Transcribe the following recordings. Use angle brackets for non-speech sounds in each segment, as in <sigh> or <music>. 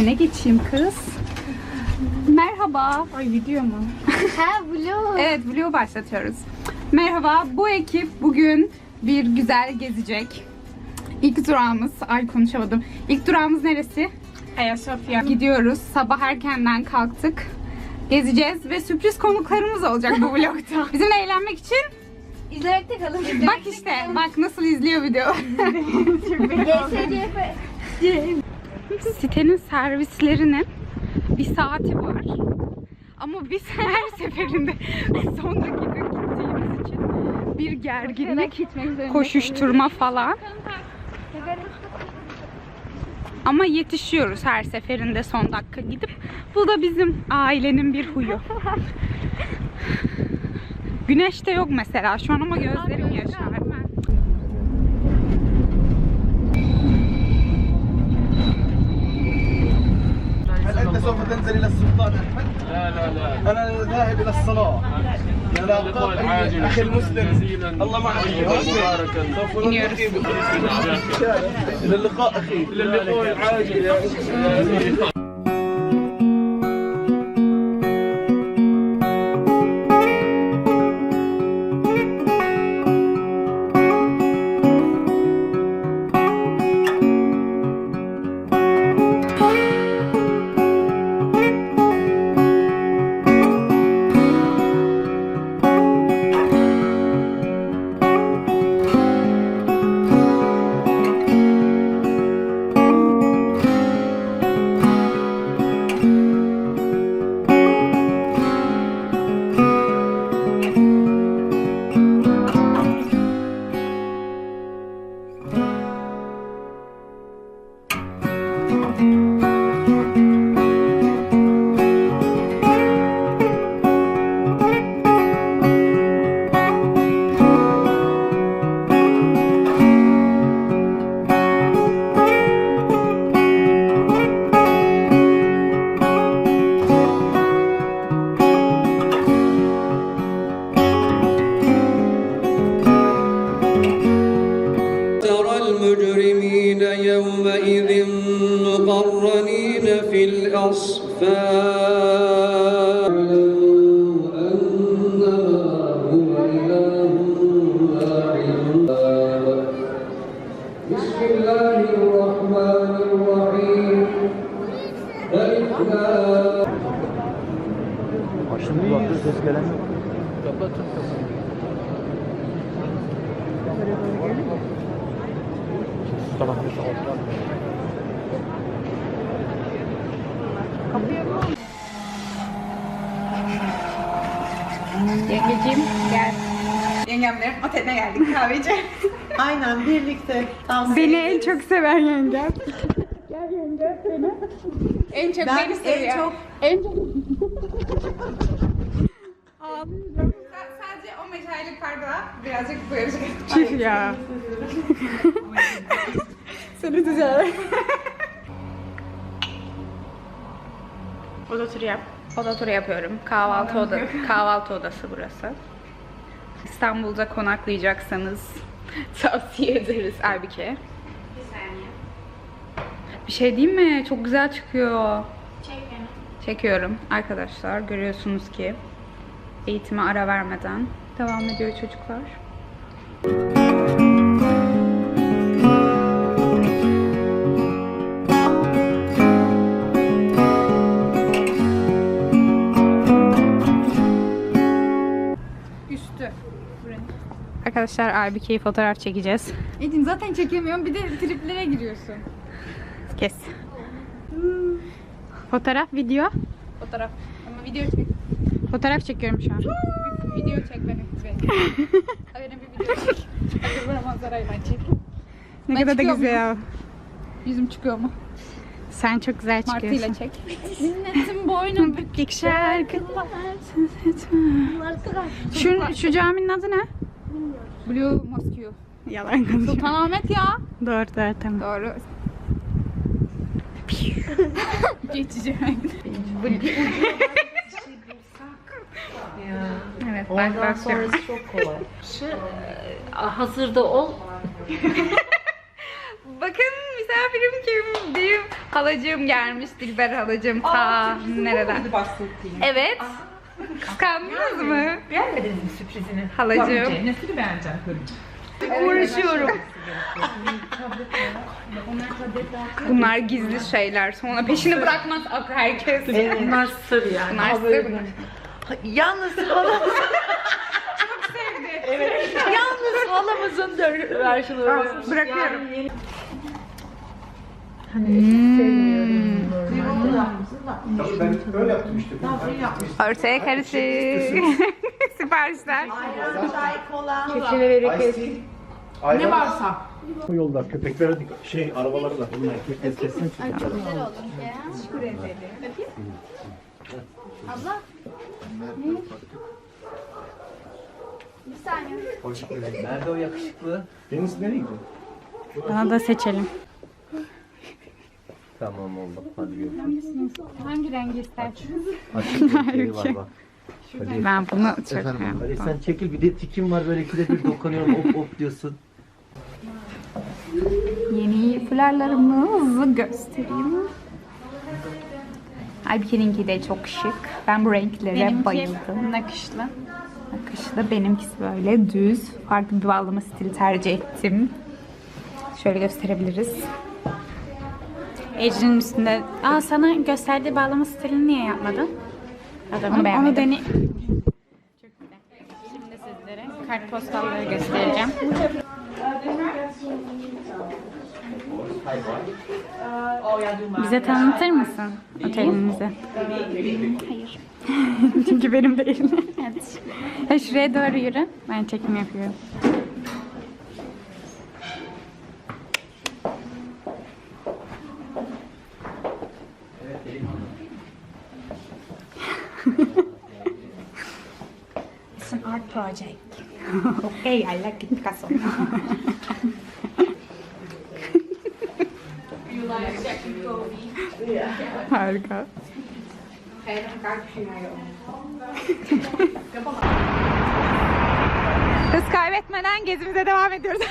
Öne geçeyim kız. Merhaba. Ay video mu? <laughs> Ha vlog. Evet vlog başlatıyoruz. Merhaba. Bu ekip bugün bir güzel gezecek. İlk durağımız, ay konuşamadım. İlk durağımız neresi? Ayasofya. Gidiyoruz. Sabah erkenden kalktık. Gezeceğiz ve sürpriz konuklarımız olacak bu vlogta. <laughs> Bizimle eğlenmek için İzlemekte kalın. bak işte bak nasıl izliyor video. <laughs> Sitenin servislerinin bir saati var. Ama biz <laughs> her seferinde son dakika gittiğimiz için bir gerginlik, koşuşturma falan. Ama yetişiyoruz her seferinde son dakika gidip. Bu da bizim ailenin bir huyu. <laughs> Güneş de yok mesela şu an ama gözlerim سوف تنزل إلى السلطان أحمد؟ لا لا لا. أنا ذاهب إلى الصلاة. اللقاء العاجل أخي المسلم. الله معك. مباركا سوف نلتقي إلى اللقاء أخي. إلى اللقاء العاجل يا المجرمين يومئذ مقرنين في الأصفاد. بسم الله الرحمن الرحيم. Başını bu ses gelen yok. Alttan. Yengeciğim gel. Yengemle oteline geldik kahveci. <laughs> Aynen birlikte. Tam Beni en çok seven yengem. Gel yengem beni. En çok Ben beni en seviyor. çok- En çok... Ağlıyorum. Sadece o meşalelik farkla birazcık boyayacak. Çift ya. Seni güzel. Oda turu yap. Oda turu yapıyorum. Kahvaltı oda, kahvaltı odası burası. İstanbul'da konaklayacaksanız <laughs> tavsiye ederiz Aybike. Bir şey diyeyim mi? Çok güzel çıkıyor. Çekiyorum arkadaşlar. Görüyorsunuz ki eğitime ara vermeden devam ediyor çocuklar. Arkadaşlar Aybike'yi fotoğraf çekeceğiz. Edin zaten çekemiyorum bir de triplere giriyorsun. Kes. Fotoğraf, video. Fotoğraf. Ama video çek. Fotoğraf çekiyorum şu an. Video çek beni. Öyle bir video çek. Manzarayı ben çek. Ne Ben kadar da güzel. Yüzüm çıkıyor mu? Sen çok güzel çıkıyorsun. Martıyla çek. Minnetim boynum <laughs> Bükük şarkılar. Şu, şu caminin adı ne? Blue Mosque. Yalan konuşuyorum. Sultanahmet ya. Doğru doğru tamam. Doğru. <laughs> Geçici. Evet bak Ondan bak. sonrası çok kolay. Şu, e, hazırda ol. <laughs> Bakın misafirim kim? Benim Halacığım gelmiş Dilber halacığım ta nereden? Evet. Kıskandınız mı? Beğenmediniz mi sürprizini? Halacığım. Nesini beğeneceğim görün. Uğraşıyorum. Bunlar gizli şeyler. Sonra peşini bırakmaz ak herkes. Bunlar sır yani. Bunlar sır. Yalnız halamız... Çok sevdi. Evet. Yalnız halamızın da versiyonu. Bırakıyorum. Ben öyle yaptım işte. Ortaya karışık. <laughs> Siparişler. Çay, kola. Ne varsa. Bu yolda köpeklere. Şey arabaları da. Bunlar köpekler kesin Nerede o yakışıklı? Deniz nereye gidiyor? Bana da seçelim. Tamam oldu. Hadi görüşürüz. Hangi rengi istersiniz? Açık şey var bak. Ben bunu çok beğendim. Hadi sen çekil bir de tikim var böyle ikide bir dokunuyorum hop hop diyorsun. Yeni fularlarımızı göstereyim. Aybike'ninki de çok şık. Ben bu renklere bayıldım. Nakışlı. Nakışlı. Benimkisi böyle düz. Farklı bir bağlama stili tercih ettim. Şöyle gösterebiliriz. Ecrin'in üstünde... Aa sana gösterdiği bağlama stilini niye yapmadın? Adamı beğenmedim. Onu dene... Şimdi sizlere kartpostalları göstereceğim. Bize tanıtır mısın otelinizi? Hayır. <laughs> Çünkü benim değil. evet. Ha, şuraya doğru yürü. Ben çekim yapıyorum. Project. okay, I like it Picasso. Harika. Hız kaybetmeden gezimize devam ediyoruz. <laughs>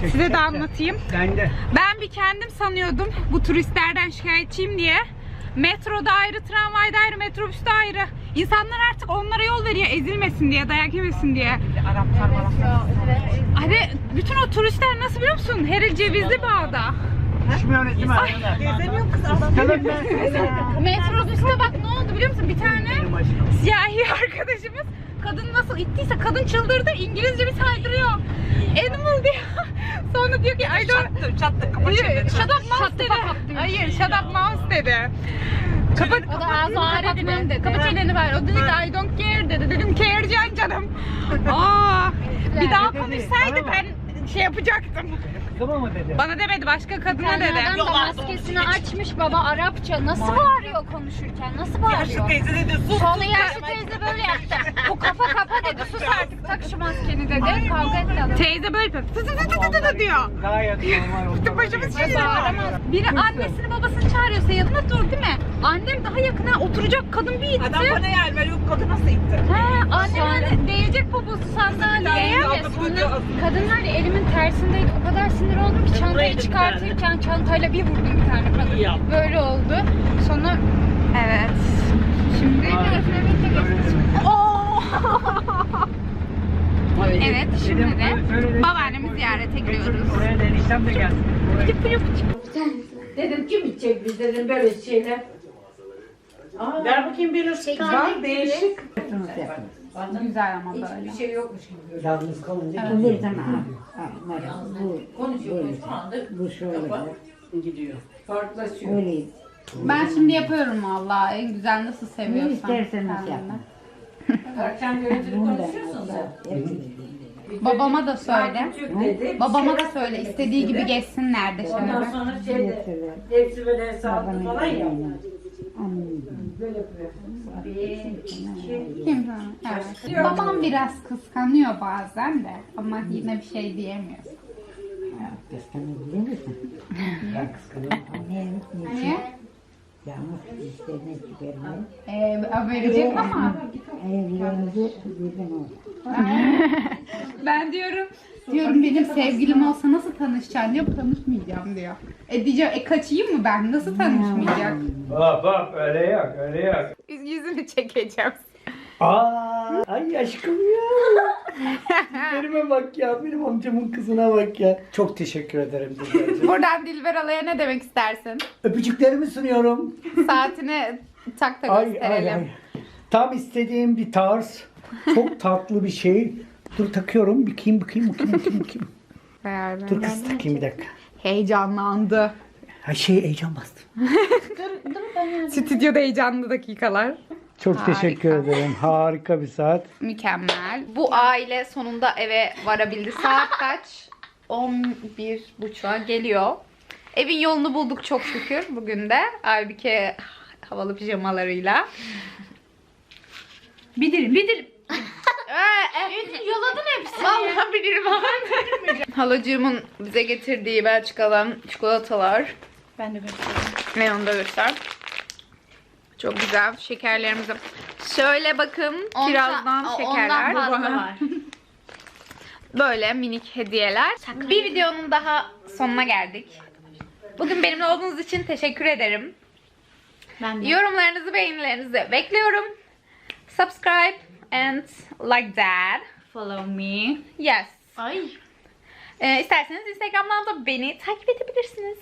Size de anlatayım. Ben bir kendim sanıyordum bu turistlerden şikayetçiyim diye. Metroda ayrı, tramvayda ayrı, metrobüste ayrı. İnsanlar artık onlara yol veriyor ezilmesin diye, dayak yemesin diye. Hadi bütün o turistler nasıl biliyor musun? Heril Cevizli Bağ'da. <laughs> Metrobüste bak ne oldu biliyor musun? Bir tane siyahi <laughs> arkadaşımız kadın nasıl ittiyse kadın çıldırdı. İngilizce bir saydırıyor. Animal diyor. <laughs> Sonra diyor ki I don't... Çattık Hayır, shut up mouse dedi. Hayır, shut up mouse dedi. Kapat, o da ağzını kapatmam dedi. Kapat çeneni ver. O dedi ki I don't care dedi. Dedim care can canım. <laughs> Aa, bir daha konuşsaydı ben şey yapacaktım. Bana demedi başka kadına dedi. Adam da maskesini açmış baba Arapça. Nasıl bağırıyor konuşurken? Nasıl bağırıyor? teyze dedi sus. Sonra yaşlı teyze böyle yaptı. Bu kafa kapa dedi. Sus artık tak şu maskeni dedi. Kavga etti adam. Teyze böyle yapıyor. Tı tı tı tı tı tı diyor. Gayet normal oldu. Bütün başımız şişiyor. Biri annesini babasını çağırıyorsa yanına dur değil mi? Annem daha yakına oturacak kadın bir itti. Adam bana yer veriyor. Kadın nasıl itti? He, Annem hani değecek poposu sandalyeye. Öyle sonra kadınlar da elimin tersindeydi. O kadar sinir oldum ki çantayı çıkartırken çantayla bir vurdum bir tane kadın. Böyle oldu. Sonra Evet. Şimdi Oo! Evet, şimdi de babaannemi ziyarete gidiyoruz. Oraya deneyeceğim de gelsin. Dedim kim içecek biz dedim böyle şeyler. Ver bakayım bir Bak değişik. Güzel ama böyle. Bir şey yokmuş gibi. Yalnız kalınca Evet. Konuşuyor şu anda. bu şöyle Gidiyor. Farklılaşıyor. öyle Ben şimdi yapıyorum vallahi. En güzel nasıl seviyorsan. Ne isterseniz kendine. yapın. Akşam görüntülü konuşuyorsun sen. Babama da söyle. Dedi. Babama da söyle. istediği gibi geçsinler de Ondan sonra şeyde hepsi böyle hesaplı falan ya. Böyle yapıyor. Bir, iki? Evet. Babam biraz kıskanıyor bazen de ama yine bir şey diyemiyor. Kıskanabilir misin? Ben kıskanıyorum. Niye? Niye? Canım işlerine çıkarmayın. Ee, verecek ama. Evlerinizi bizden olsun. <laughs> Ben diyorum diyorum benim sevgilim olsa nasıl tanışacaksın diyor tanışmayacağım diyor. E diyeceğim e kaçayım mı ben nasıl tanışmayacak? Hop hop öyle yok öyle yok. Yüzünü çekeceğim. Aa, ay aşkım ya. <laughs> Benim bak ya benim amcamın kızına bak ya. Çok teşekkür ederim Dilberciğim. Buradan Dilber Alay'a ne demek istersin? Öpücüklerimi sunuyorum. Saatini tak da Ay gösterelim. ay ay. Tam istediğim bir tarz. Çok tatlı bir şey. Dur takıyorum. Bakayım bakayım bakayım bakayım. bakayım. Ayar <laughs> Dur ben. kız takayım bir dakika. Heyecanlandı. Ha şey heyecan bastım. Stüdyoda heyecanlı dakikalar. Çok Harika. teşekkür ederim. Harika bir saat. Mükemmel. Bu aile sonunda eve varabildi. Saat kaç? 11 buçuğa geliyor. Evin yolunu bulduk çok şükür bugün de. Aybike havalı pijamalarıyla. Bir dilim, Yoladın hepsini. Vallahi aldım. Halacığımın bize getirdiği Belçika'dan çikolatalar. Ben de göstereyim. Ve onu da göster. Çok güzel şekerlerimizi. Şöyle bakın kirazdan şekerler. var. Böyle minik hediyeler. Bir videonun daha sonuna geldik. Bugün benimle olduğunuz için teşekkür ederim. Ben Yorumlarınızı, beğenilerinizi bekliyorum. Subscribe and like that. Follow me. Yes. Ay. Ee, isterseniz Instagram'dan da beni takip edebilirsiniz.